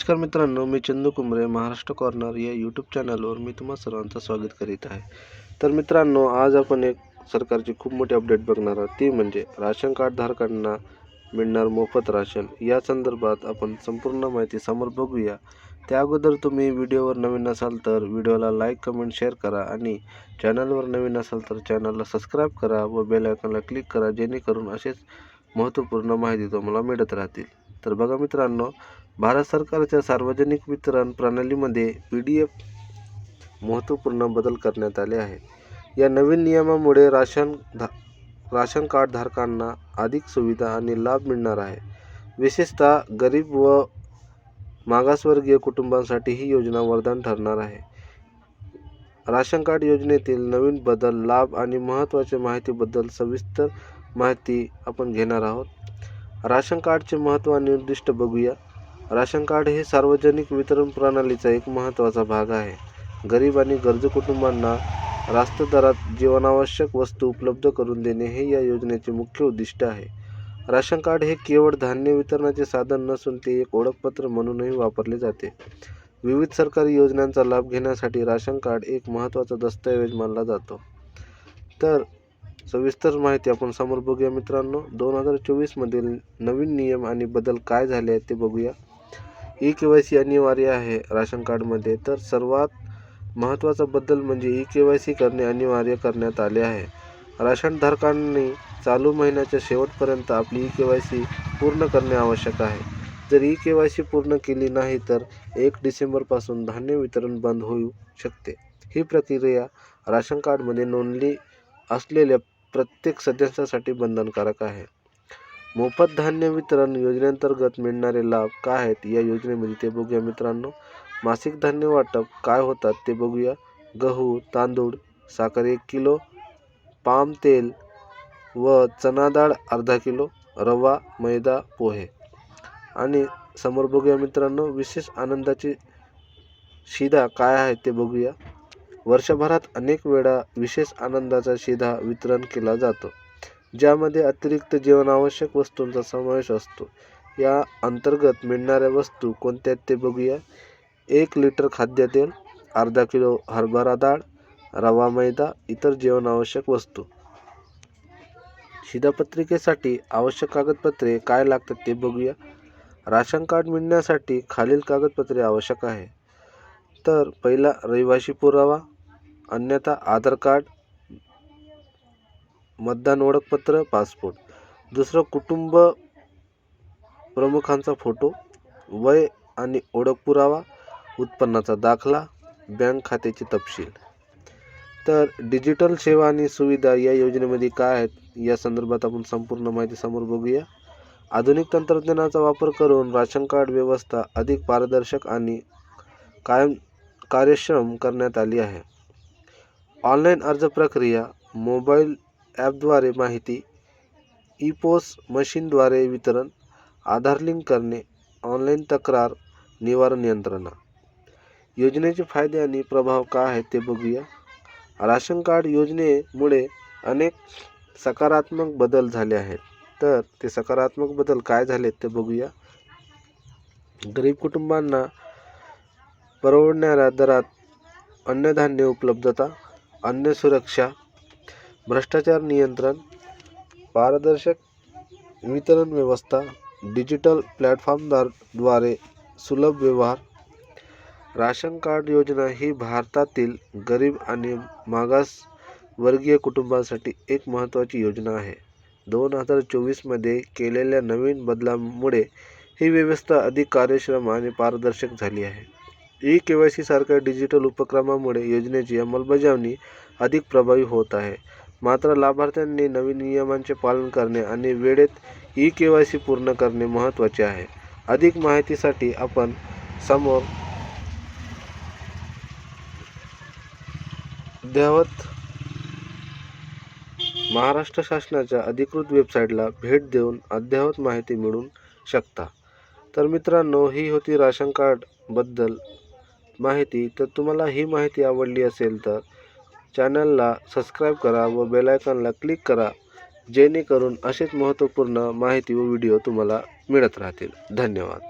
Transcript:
नमस्कार मित्रांनो मी चंदू कुंबरे महाराष्ट्र कॉर्नर या यूट्यूब चॅनलवर मी तुम्हा सर्वांचं स्वागत करीत आहे. तर मित्रांनो आज आपण एक सरकारची खूप मोठी अपडेट बघणार आहोत. ती म्हणजे राशन कार्डधारकांना मिळणार मोफत राशन. या संदर्भात आपण संपूर्ण माहिती समोर बघूया. त्या अगोदर तुम्ही व्हिडिओवर नवीन असाल तर व्हिडिओला लाईक कमेंट शेअर करा आणि चॅनलवर नवीन असाल तर चॅनलला सबस्क्राईब करा व बेल आयकॉनला क्लिक करा जेणेकरून असेच महत्त्वपूर्ण माहिती तुम्हाला मिळत राहतील. तर बघा मित्रांनो भारत सरकारच्या सार्वजनिक वितरण प्रणालीमध्ये पी डी एफ महत्त्वपूर्ण बदल करण्यात आले आहे. या नवीन नियमामुळे राशन धा राशन कार्डधारकांना अधिक सुविधा आणि लाभ मिळणार आहे. विशेषतः गरीब व मागासवर्गीय कुटुंबांसाठी ही योजना वरदान ठरणार आहे. राशन कार्ड योजनेतील नवीन बदल लाभ आणि महत्त्वाच्या माहितीबद्दल सविस्तर माहिती आपण घेणार आहोत. राशन कार्डचे महत्त्व आणि उद्दिष्ट बघूया. राशन कार्ड हे सार्वजनिक वितरण प्रणालीचा एक महत्त्वाचा भाग आहे. गरीब आणि गरजू कुटुंबांना रास्त दरात जीवनावश्यक वस्तू उपलब्ध करून देणे हे या योजनेचे मुख्य उद्दिष्ट आहे. राशन कार्ड हे केवळ धान्य वितरणाचे साधन नसून ते एक ओळखपत्र म्हणूनही वापरले जाते. विविध सरकारी योजनांचा लाभ घेण्यासाठी राशन कार्ड एक महत्त्वाचा दस्तऐवज मानला जातो. तर सविस्तर माहिती आपण समोर बघूया मित्रांनो. दोन हजार चोवीसमधील नवीन नियम आणि बदल काय झाले आहेत ते बघूया. ई के वाय सी अनिवार्य आहे राशन कार्डमध्ये. तर सर्वात महत्त्वाचा बदल म्हणजे ई के वाय सी करणे अनिवार्य करण्यात आले आहे. राशनधारकांनी चालू महिन्याच्या शेवटपर्यंत आपली ई के वाय सी पूर्ण करणे आवश्यक आहे. जर ई के वाय सी पूर्ण केली नाही तर एक डिसेंबरपासून धान्य वितरण बंद होऊ शकते. ही प्रक्रिया राशन कार्डमध्ये नोंदली असलेल्या प्रत्येक सदस्यासाठी बंधनकारक आहे. मोफत धान्य वितरण योजनेअंतर्गत मिळणारे लाभ काय आहेत या योजनेमध्ये ते बघूया मित्रांनो. मासिक धान्य वाटप काय होतात ते बघूया. गहू तांदूळ साखर एक किलो पाम तेल व चना डाळ अर्धा किलो रवा मैदा पोहे. आणि समोर बघूया मित्रांनो विशेष आनंदाची शिधा काय आहे ते बघूया. वर्षभरात अनेक वेळा विशेष आनंदाचा शिधा वितरण केला जातो. ज्यामध्ये अतिरिक्त जीवनावश्यक वस्तूंचा समावेश असतो. या अंतर्गत मिळणाऱ्या वस्तू कोणत्या ते बघूया. एक लिटर खाद्यतेल अर्धा किलो हरभरा डाळ रवा मैदा इतर जीवनावश्यक वस्तू. शिधापत्रिकेसाठी आवश्यक कागदपत्रे काय लागतात ते बघूया. राशन कार्ड मिळण्यासाठी खालील कागदपत्रे आवश्यक आहे. तर पहिला रहिवाशी पुरावा अन्यथा आधार कार्ड मतदान ओळखपत्र पासपोर्ट. दुसरं कुटुंब प्रमुखांचा फोटो वय आणि ओळख पुरावा उत्पन्नाचा दाखला बँक खात्याचे तपशील. तर डिजिटल सेवा आणि सुविधा या योजनेमध्ये काय आहेत या संदर्भात आपण संपूर्ण माहिती समोर बघूया. आधुनिक तंत्रज्ञानाचा वापर करून राशन कार्ड व्यवस्था अधिक पारदर्शक आणि कायम कार्यक्षम करण्यात आली आहे. ऑनलाईन अर्ज प्रक्रिया मोबाईल ॲपद्वारे माहिती ई पोस मशीनद्वारे वितरण आधार लिंक करणे ऑनलाईन तक्रार निवारण यंत्रणा. योजनेचे फायदे आणि प्रभाव काय आहेत ते बघूया. राशन कार्ड योजनेमुळे अनेक सकारात्मक बदल झाले आहेत. तर ते सकारात्मक बदल काय झालेत ते बघूया. गरीब कुटुंबांना परवडणाऱ्या दरात अन्नधान्य उपलब्धता अन्न सुरक्षा भ्रष्टाचार नियंत्रण पारदर्शक वितरण व्यवस्था डिजिटल प्लॅटफॉर्मद्वारे सुलभ व्यवहार राशन कार्ड योजना ही भारतातील गरीब आणि मागासवर्गीय कुटुंबांसाठी एक महत्त्वाची योजना आहे. दोन हजार चोवीसमध्ये केलेल्या नवीन बदलामुळे ही व्यवस्था अधिक कार्यक्षम आणि पारदर्शक झाली आहे. ई के वाय सी सारख्या डिजिटल उपक्रमामुळे योजनेची अंमलबजावणी अधिक प्रभावी होत आहे. मात्र लाभार्थ्यांनी नवीन नियमांचे पालन करणे आणि वेळेत ई के वाय सी पूर्ण करणे महत्त्वाचे आहे. अधिक माहितीसाठी आपण समोर अद्ययावत महाराष्ट्र शासनाच्या अधिकृत वेबसाईटला भेट देऊन अद्ययावत माहिती मिळवू शकता. तर मित्रांनो ही होती राशन कार्डबद्दल माहिती. तर तुम्हाला ही माहिती आवडली असेल तर चॅनलला सबस्क्राईब करा व बेलायकॉनला क्लिक करा जेणेकरून असेच महत्त्वपूर्ण माहिती व व्हिडिओ तुम्हाला मिळत राहतील. धन्यवाद.